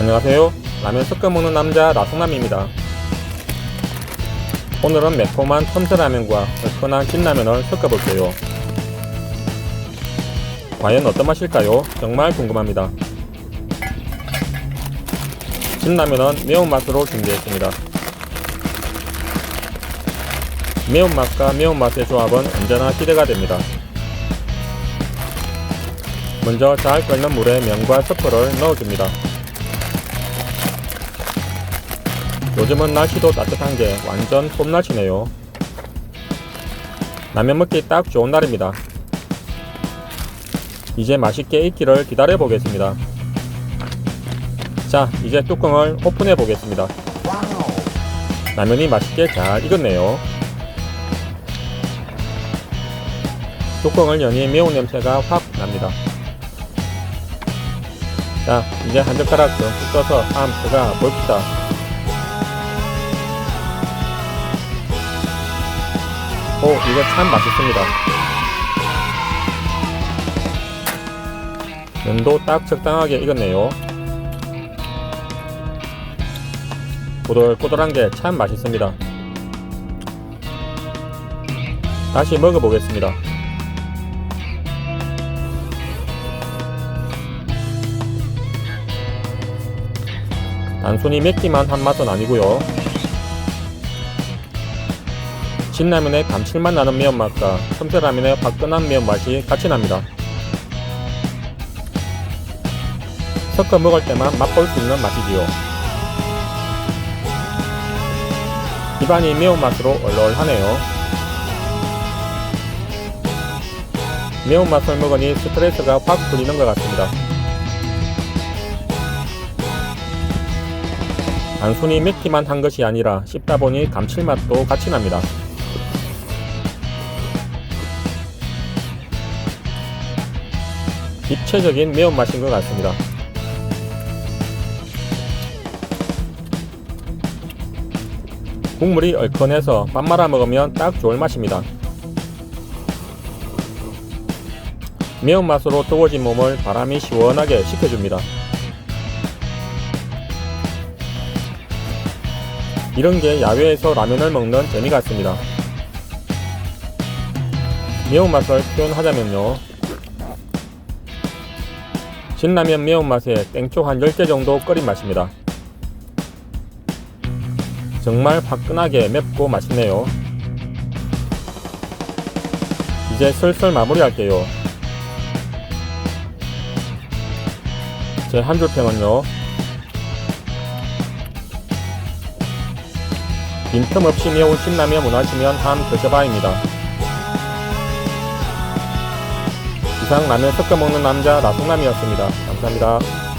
안녕하세요. 라면 섞어 먹는 남자 나성남입니다. 오늘은 매콤한 텀스라면과 얼큰한 찐라면을 섞어 볼게요. 과연 어떤 맛일까요? 정말 궁금합니다. 찐라면은 매운맛으로 준비했습니다. 매운맛과 매운맛의 조합은 언제나 기대가 됩니다. 먼저 잘 끓는 물에 면과 섞어를 넣어줍니다. 요즘은 날씨도 따뜻한 게 완전 봄날씨네요. 라면 먹기 딱 좋은 날입니다. 이제 맛있게 익기를 기다려 보겠습니다. 자, 이제 뚜껑을 오픈해 보겠습니다. 라면이 맛있게 잘 익었네요. 뚜껑을 여니 매운 냄새가 확 납니다. 자, 이제 한 젓가락 듬뿍 떠서 한번 들어가 봅시다. 오, 이거 참 맛있습니다. 면도 딱 적당하게 익었네요. 꼬들꼬들한 게 참 맛있습니다. 다시 먹어보겠습니다. 단순히 맵기만 한 맛은 아니고요. 신라면의 감칠맛 나는 매운맛과 첨새라면의 화끈한 매운맛이 같이 납니다. 섞어 먹을 때만 맛볼 수 있는 맛이지요. 입안이 매운맛으로 얼얼하네요. 매운맛을 먹으니 스트레스가 확 풀리는 것 같습니다. 단순히 맵기만 한 것이 아니라 씹다 보니 감칠맛도 같이 납니다. 입체적인 매운맛인 것 같습니다. 국물이 얼큰해서 밥 말아 먹으면 딱 좋을 맛입니다. 매운맛으로 뜨거워진 몸을 바람이 시원하게 식혀줍니다. 이런 게 야외에서 라면을 먹는 재미 같습니다. 매운맛을 표현하자면요. 진라면 매운맛에 땡초 한 10개 정도 끓인 맛입니다. 정말 화끈하게 맵고 맛있네요. 이제 슬슬 마무리할게요. 제 한 줄 평은요. 빈틈없이 매운 신라면 원하시면 한 드셔봐입니다. 이상 라면 섞어 먹는 남자 나성남이었습니다. 감사합니다.